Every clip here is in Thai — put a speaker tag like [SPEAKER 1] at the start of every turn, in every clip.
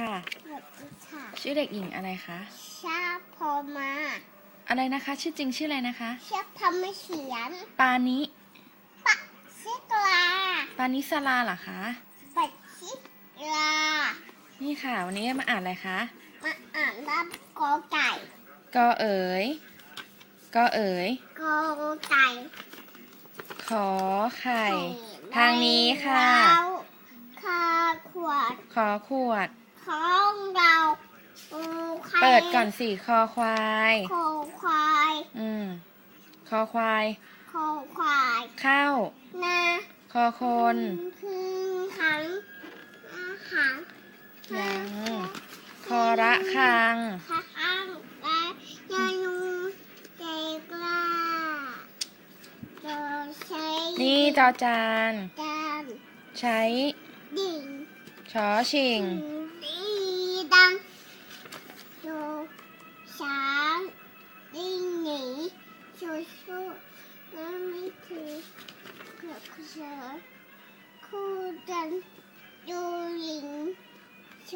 [SPEAKER 1] ค่ะ
[SPEAKER 2] สวัสดีค่ะ
[SPEAKER 1] ชื่อเด็กหญิงอะไรคะ
[SPEAKER 2] ชาพอมา
[SPEAKER 1] อะไรนะคะ ชื่อจริงชื่ออะไรนะคะ
[SPEAKER 2] ชาทำไม่เขียน
[SPEAKER 1] ปานิ
[SPEAKER 2] ปะชิกลา
[SPEAKER 1] ปานิสลาเหรอคะ
[SPEAKER 2] ปะชิกลา
[SPEAKER 1] นี่ค่ะ วันนี้มาอ่านอะไรคะ
[SPEAKER 2] มาอ่านรับกอไก่
[SPEAKER 1] กอเอ๋ยกอเอ๋ย
[SPEAKER 2] กอไก่
[SPEAKER 1] ขอไข่ ทางนี้ค่ะ
[SPEAKER 2] เราคาขวด
[SPEAKER 1] ขอขวด
[SPEAKER 2] ของเราปูไข่
[SPEAKER 1] เปิดก่อนสิคอควาย
[SPEAKER 2] โคควาย
[SPEAKER 1] อืมคอควาย
[SPEAKER 2] โคควาย
[SPEAKER 1] เข้า
[SPEAKER 2] นา
[SPEAKER 1] คอคน
[SPEAKER 2] คือหังอาหาร
[SPEAKER 1] ยังคอระคัง
[SPEAKER 2] ข้างและยานูเจกลาโดใช้
[SPEAKER 1] นี่จอจาน
[SPEAKER 2] การ
[SPEAKER 1] ใช้
[SPEAKER 2] ดิ่ง
[SPEAKER 1] ชอชิง
[SPEAKER 2] ดี และไม่ถือเกือบเสือคู่ดันดูลิงโช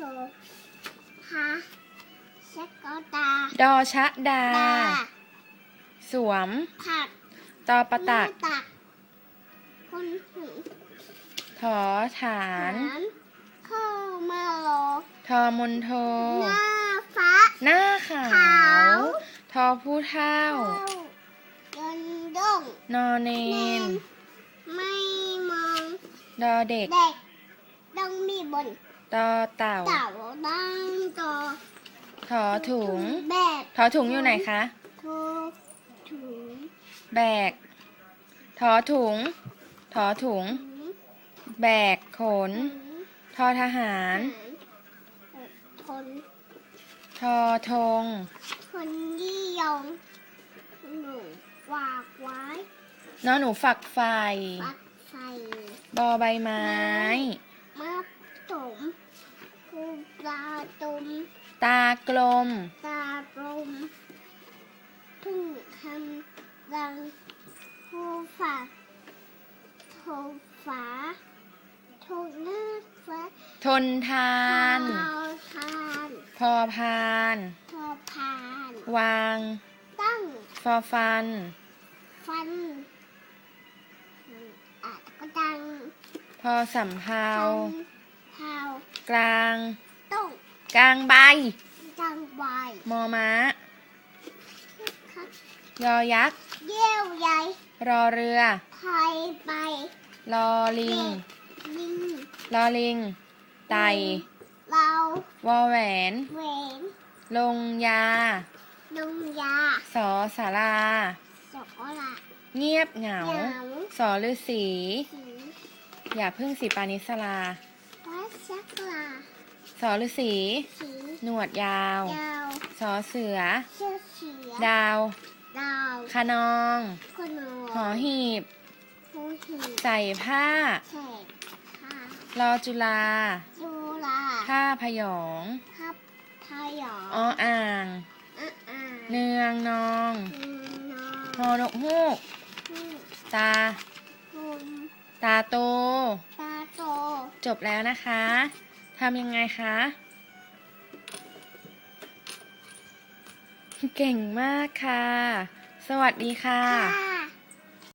[SPEAKER 2] ฮาเช็กกอตา
[SPEAKER 1] ดอชะดา
[SPEAKER 2] ตา
[SPEAKER 1] สวม
[SPEAKER 2] ผัก
[SPEAKER 1] ตอประตัก
[SPEAKER 2] หน้าตัก คนถึง
[SPEAKER 1] ถอฐาน
[SPEAKER 2] เข้ามาโล
[SPEAKER 1] ทอมนโท
[SPEAKER 2] หน้าฟ้า
[SPEAKER 1] หน้าขา
[SPEAKER 2] ขาวว
[SPEAKER 1] ทอผู้เท่า
[SPEAKER 2] ยนด ง
[SPEAKER 1] นอเน
[SPEAKER 2] เน
[SPEAKER 1] น
[SPEAKER 2] นไม่มอง
[SPEAKER 1] ดอเด็ก
[SPEAKER 2] เด็กต้องมีบน
[SPEAKER 1] ตอเต่า
[SPEAKER 2] เต่าดังโต
[SPEAKER 1] ถอถุง
[SPEAKER 2] แบก
[SPEAKER 1] ถอถุงอยู่ไหนคะ
[SPEAKER 2] ทุกถุง
[SPEAKER 1] แบก ถอถุง ถอถุงแบก ขนทอทหาร
[SPEAKER 2] ทน
[SPEAKER 1] ทอธง
[SPEAKER 2] คนยี่ยงหนู ฝากไว้
[SPEAKER 1] นอหนูฝักไฟ
[SPEAKER 2] ปักใส่
[SPEAKER 1] บอใบไม้
[SPEAKER 2] มาตมคูปลาตุม
[SPEAKER 1] ตากลม
[SPEAKER 2] ตาลมทุ่งคำดังคูฝาโทฝาโทเลือดฟ้า
[SPEAKER 1] ทนทาน
[SPEAKER 2] ทาวทาน
[SPEAKER 1] พอพาน
[SPEAKER 2] ทอพาน
[SPEAKER 1] วาง
[SPEAKER 2] ตั้ง
[SPEAKER 1] ฟอฟัน
[SPEAKER 2] ฟันอาจก็ดัง
[SPEAKER 1] พอสำเภา
[SPEAKER 2] เท้าก
[SPEAKER 1] ลาง
[SPEAKER 2] ต้อง
[SPEAKER 1] กลางใบ
[SPEAKER 2] ดังใบ
[SPEAKER 1] มอม้า
[SPEAKER 2] คัก
[SPEAKER 1] ยอยักษ์
[SPEAKER 2] เยี่ยวใหญ่
[SPEAKER 1] รอเรือ
[SPEAKER 2] ไทยไป
[SPEAKER 1] รอลิง
[SPEAKER 2] ลิง
[SPEAKER 1] รอลิง ไต
[SPEAKER 2] เรา
[SPEAKER 1] วอแหวน
[SPEAKER 2] เวน
[SPEAKER 1] ลงยา
[SPEAKER 2] นงยา
[SPEAKER 1] สอสารา
[SPEAKER 2] สกละ
[SPEAKER 1] เงียบเหงา
[SPEAKER 2] เหงา
[SPEAKER 1] สอฤาษี
[SPEAKER 2] สี
[SPEAKER 1] อย่าพึ่งสีปานิสลา
[SPEAKER 2] วัชักลา
[SPEAKER 1] สอฤาษี
[SPEAKER 2] สี
[SPEAKER 1] หนวดยาว
[SPEAKER 2] ยาว
[SPEAKER 1] สอเสือ
[SPEAKER 2] เชือกเสีย
[SPEAKER 1] ดาว
[SPEAKER 2] ดาว
[SPEAKER 1] คะนอง
[SPEAKER 2] ขนม
[SPEAKER 1] หอหีบ
[SPEAKER 2] หูหี
[SPEAKER 1] ใส่ผ้า
[SPEAKER 2] เศษผ้าร
[SPEAKER 1] อจุฬา
[SPEAKER 2] จุลา
[SPEAKER 1] ผ้าพยอง
[SPEAKER 2] ทับทายอ
[SPEAKER 1] ออ่าง
[SPEAKER 2] อะอ่า
[SPEAKER 1] เนืองนอง
[SPEAKER 2] นอ
[SPEAKER 1] ฮอนกฮูก
[SPEAKER 2] ผู้
[SPEAKER 1] ตา
[SPEAKER 2] คุม
[SPEAKER 1] ตาโต
[SPEAKER 2] ตาโต
[SPEAKER 1] จบแล้วนะคะทำยังไงคะ เก่งมากค่ะ สวัสดีค่ะ
[SPEAKER 2] ค่ะ